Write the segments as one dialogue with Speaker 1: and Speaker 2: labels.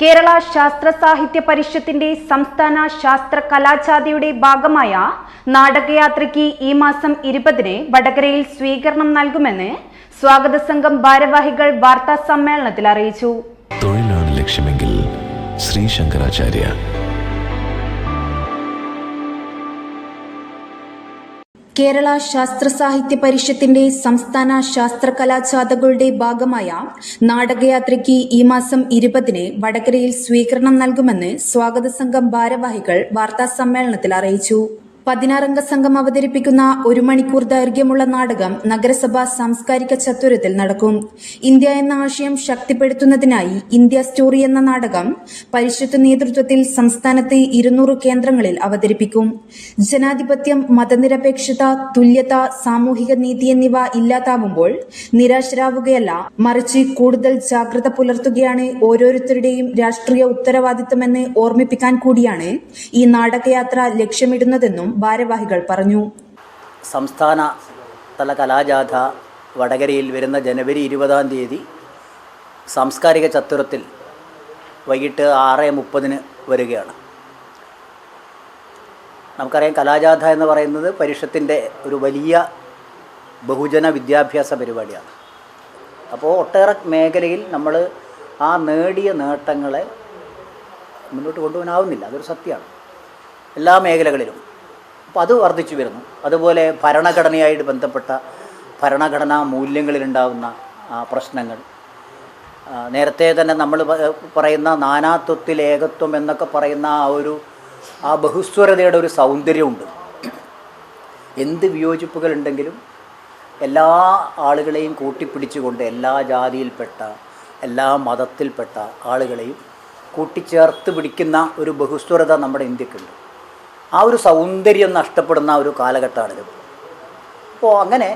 Speaker 1: കേരള ശാസ്ത്ര സാഹിത്യ പരിഷത്തിന്റെ സംസ്ഥാന ശാസ്ത്ര കലാജാഥയുടെ ഭാഗമായ നാടകയാത്രയ്ക്ക് ഈ മാസം ഇരുപതിന് വടകരയിൽ സ്വീകരണം നൽകുമെന്ന് സ്വാഗത സംഘം ഭാരവാഹികൾ വാർത്താ സമ്മേളനത്തിൽ അറിയിച്ചു.
Speaker 2: തൊഴിലാണ് ലക്ഷ്യമെങ്കിൽ ശ്രീ ശങ്കരാചാര്യ
Speaker 1: കേരള ശാസ്ത്ര സാഹിത്യ പരിഷത്തിന്റെ സംസ്ഥാന ശാസ്ത്ര കലാജാഥകളുടെ ഭാഗമായ നാടകയാത്രയ്ക്ക് ഈ മാസം ഇരുപതിന് വടകരയിൽ സ്വീകരണം നൽകുമെന്ന് സ്വാഗത സംഘം ഭാരവാഹികൾ വാർത്താ സമ്മേളനത്തിൽ അറിയിച്ചു. പതിനാറംഗ സംഘം അവതരിപ്പിക്കുന്ന ഒരു മണിക്കൂർ ദൈർഘ്യമുള്ള നാടകം നഗരസഭ സാംസ്കാരിക ചത്വരത്തിൽ നടക്കും. ഇന്ത്യ എന്ന ആശയം ശക്തിപ്പെടുത്തുന്നതിനായി ഇന്ത്യ സ്റ്റോറി എന്ന നാടകം പരിശുദ്ധ നേതൃത്വത്തിൽ സംസ്ഥാനത്തെ ഇരുന്നൂറ് കേന്ദ്രങ്ങളിൽ അവതരിപ്പിക്കും. ജനാധിപത്യം മതനിരപേക്ഷത തുല്യത സാമൂഹിക നീതി എന്നിവ ഇല്ലാതാവുമ്പോൾ നിരാശരാവുകയല്ല മറിച്ച് കൂടുതൽ ജാഗ്രത പുലർത്തുകയാണ് ഓരോരുത്തരുടെയും രാഷ്ട്രീയ ഉത്തരവാദിത്തമെന്ന് ഓർമ്മിപ്പിക്കാൻ കൂടിയാണ് ഈ നാടകയാത്ര ലക്ഷ്യമിടുന്നതെന്നും ഭാരവാഹികൾ പറഞ്ഞു.
Speaker 3: സംസ്ഥാന തല കലാജാഥ വടകരയിൽ വരുന്ന ജനുവരി ഇരുപതാം തീയതി സാംസ്കാരിക ചത്തുരത്തിൽ വൈകിട്ട് ആറ് മുപ്പതിന് വരികയാണ്. നമുക്കറിയാം കലാജാഥ എന്ന് പറയുന്നത് പരിഷത്തിന്റെ ഒരു വലിയ ബഹുജന വിദ്യാഭ്യാസ പരിപാടിയാണ്. അപ്പോൾ ഒട്ടേറെ മേഖലയിൽ നമ്മൾ ആ നേടിയ നേട്ടങ്ങളെ മുന്നോട്ട് കൊണ്ടുപോകാനാവുന്നില്ല. അതൊരു സത്യമാണ്. എല്ലാ മേഖലകളിലും അപ്പോൾ അത് വർദ്ധിച്ചു വരുന്നു. അതുപോലെ ഭരണഘടനയായിട്ട് ബന്ധപ്പെട്ട ഭരണഘടനാ മൂല്യങ്ങളിലുണ്ടാകുന്ന പ്രശ്നങ്ങൾ. നേരത്തെ തന്നെ നമ്മൾ പറയുന്ന നാനാത്വത്തിൽ ഏകത്വം എന്നൊക്കെ പറയുന്ന ആ ഒരു ആ ബഹുസ്വരതയുടെ ഒരു സൗന്ദര്യമുണ്ട്. എന്ത് വിയോജിപ്പുകളുണ്ടെങ്കിലും എല്ലാ ആളുകളെയും കൂട്ടിപ്പിടിച്ചുകൊണ്ട് എല്ലാ ജാതിയിൽപ്പെട്ട എല്ലാ മതത്തിൽപ്പെട്ട ആളുകളെയും കൂട്ടിച്ചേർത്ത് പിടിക്കുന്ന ഒരു ബഹുസ്വരത നമ്മുടെ ഇന്ത്യക്കുണ്ട്. ആ ഒരു സൗന്ദര്യം നഷ്ടപ്പെടുന്ന ഒരു കാലഘട്ടമാണിത്. അപ്പോൾ അങ്ങനെ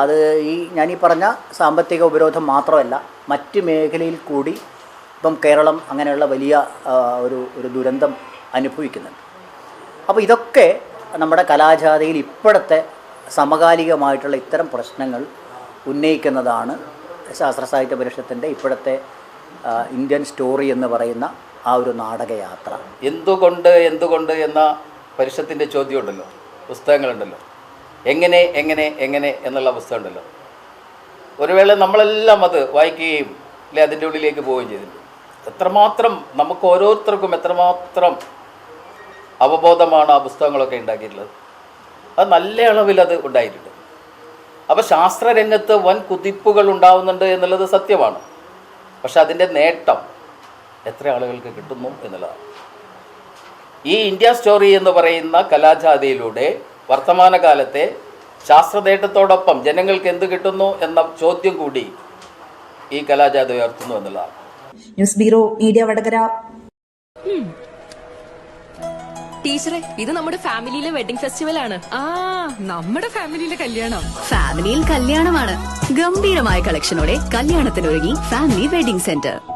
Speaker 3: അത് ഈ ഞാനീ പറഞ്ഞ സാമ്പത്തിക ഉപരോധം മാത്രമല്ല മറ്റ് മേഖലയിൽ കൂടി ഇപ്പം കേരളം അങ്ങനെയുള്ള വലിയ ഒരു ഒരു ദുരന്തം അനുഭവിക്കുന്നുണ്ട്. അപ്പോൾ ഇതൊക്കെ നമ്മുടെ കലാജാഥയിൽ ഇപ്പോഴത്തെ സമകാലികമായിട്ടുള്ള ഇത്തരം പ്രശ്നങ്ങൾ ഉന്നയിക്കുന്നതാണ് ശാസ്ത്ര സാഹിത്യ പരിഷത്തിന്റെ ഇപ്പോഴത്തെ ഇന്ത്യൻ സ്റ്റോറി എന്ന് പറയുന്ന ആ ഒരു നാടകയാത്ര.
Speaker 4: എന്തുകൊണ്ട് എന്തുകൊണ്ട് എന്ന പരിഷത്തിന്റെ ചോദ്യമുണ്ടല്ലോ. പുസ്തകങ്ങളുണ്ടല്ലോ. എങ്ങനെ എങ്ങനെ എങ്ങനെ എന്നുള്ള പുസ്തകമുണ്ടല്ലോ. ഒരു വേള നമ്മളെല്ലാം അത് വായിക്കുകയും അല്ലെ അതിന്റെ ഉള്ളിലേക്ക് പോവുകയും ചെയ്തിട്ടുണ്ട്. എത്രമാത്രം നമുക്ക് ഓരോരുത്തർക്കും എത്രമാത്രം അവബോധമാണ് ആ പുസ്തകങ്ങളൊക്കെ ഉണ്ടാക്കിയിട്ടുള്ളത്. അത് നല്ല അളവിൽ അത് ഉണ്ടായിട്ടുണ്ട്. അപ്പോൾ ശാസ്ത്രരംഗത്ത് വൻ കുതിപ്പുകൾ ഉണ്ടാവുന്നുണ്ട് എന്നുള്ളത് സത്യമാണ്. പക്ഷെ അതിന്റെ നേട്ടം എത്ര ആളുകൾക്ക് കിട്ടുന്നു എന്നുള്ളതാണ്. ഈ ഇന്ത്യ സ്റ്റോറി എന്ന് പറയുന്ന കലാജാതിയിലൂടെ വർത്തമാനകാലത്തെ ശാസ്ത്രനേട്ടത്തോടൊപ്പം ജനങ്ങൾക്ക് എന്ത് കിട്ടുന്നു എന്ന ചോദ്യം കൂടി ഈ കലാജാതി ഉയർത്തുന്നു എന്നുള്ളതാണ്.
Speaker 1: News bureau media Vadakara.
Speaker 5: ടീച്ചറെ ഇത് നമ്മുടെ ഫാമിലിയിലെ വെഡിങ് ഫെസ്റ്റിവൽ ആണ്.
Speaker 6: ആ നമ്മുടെ ഫാമിലിയിലെ കല്യാണം.
Speaker 7: ഫാമിലിയിൽ കല്യാണമാണ്. ഗംഭീരമായ കളക്ഷനോടെ കല്യാണത്തിനൊരുങ്ങി ഫാമിലി വെഡിംഗ് സെന്റർ.